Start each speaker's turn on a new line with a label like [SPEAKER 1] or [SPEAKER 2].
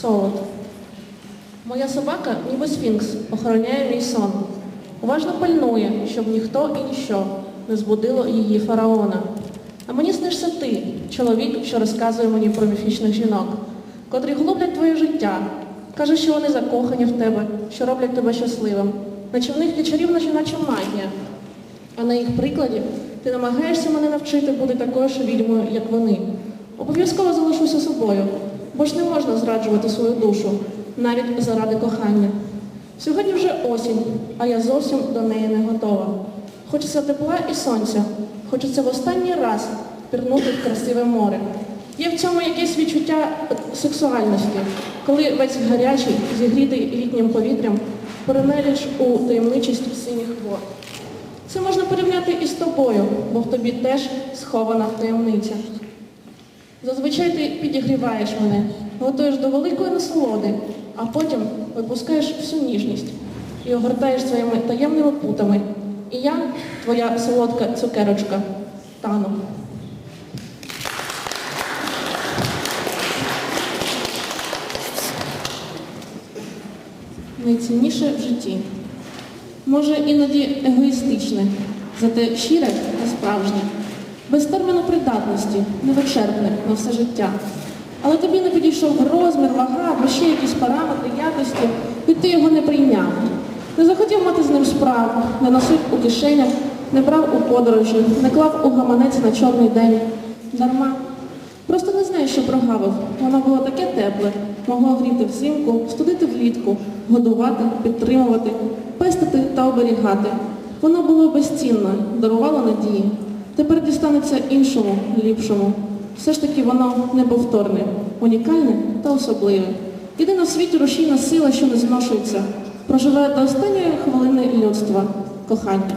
[SPEAKER 1] Солод. Моя собака, ніби сфінкс, охороняє мій сон. Уважно пильнує, щоб ніхто і ніщо не збудило її фараона. А мені снишся ти, чоловік, що розказує мені про міфічних жінок, котрі глублять твоє життя, каже, що вони закохані в тебе, що роблять тебе щасливим, наче в них є чарівна жіноча магія. А на їх прикладі ти намагаєшся мене навчити бути такою ж відьмою, як вони. Обов'язково залишуся собою, ж не можна зраджувати свою душу, навіть заради кохання. Сьогодні вже осінь, а я зовсім до неї не готова. Хочеться тепла і сонця, хочеться в останній раз пірнути в красиве море. Є в цьому якесь відчуття сексуальності, коли весь гарячий, зігрітий літнім повітрям, поринеліш у таємничість синіх вод. Це можна порівняти і з тобою, бо в тобі теж схована таємниця. Зазвичай ти підігріваєш мене, готуєш до великої насолоди, а потім випускаєш всю ніжність і огортаєш своїми таємними путами. І я, твоя солодка цукерочка, тану. Найцінніше в житті. Може, іноді егоїстичне, зате щире та справжнє, без терміну придатності, невичерпне на все життя. Але тобі не підійшов розмір, вага або ще якісь параметри якості, і ти його не прийняв. Не захотів мати з ним справу, не носив у кишенях, не брав у подорожі, не клав у гаманець на чорний день. Дарма. Просто не знаєш, що прогавив. Воно було таке тепле, могло гріти взимку, студити влітку, годувати, підтримувати, пестити та оберігати. Воно було безцінне, дарувало надії. Тепер дістанеться іншому, ліпшому. Все ж таки воно неповторне, унікальне та особливе. Єдина в світі рушійна сила, що не зношується, проживає до останньої хвилини людства кохання.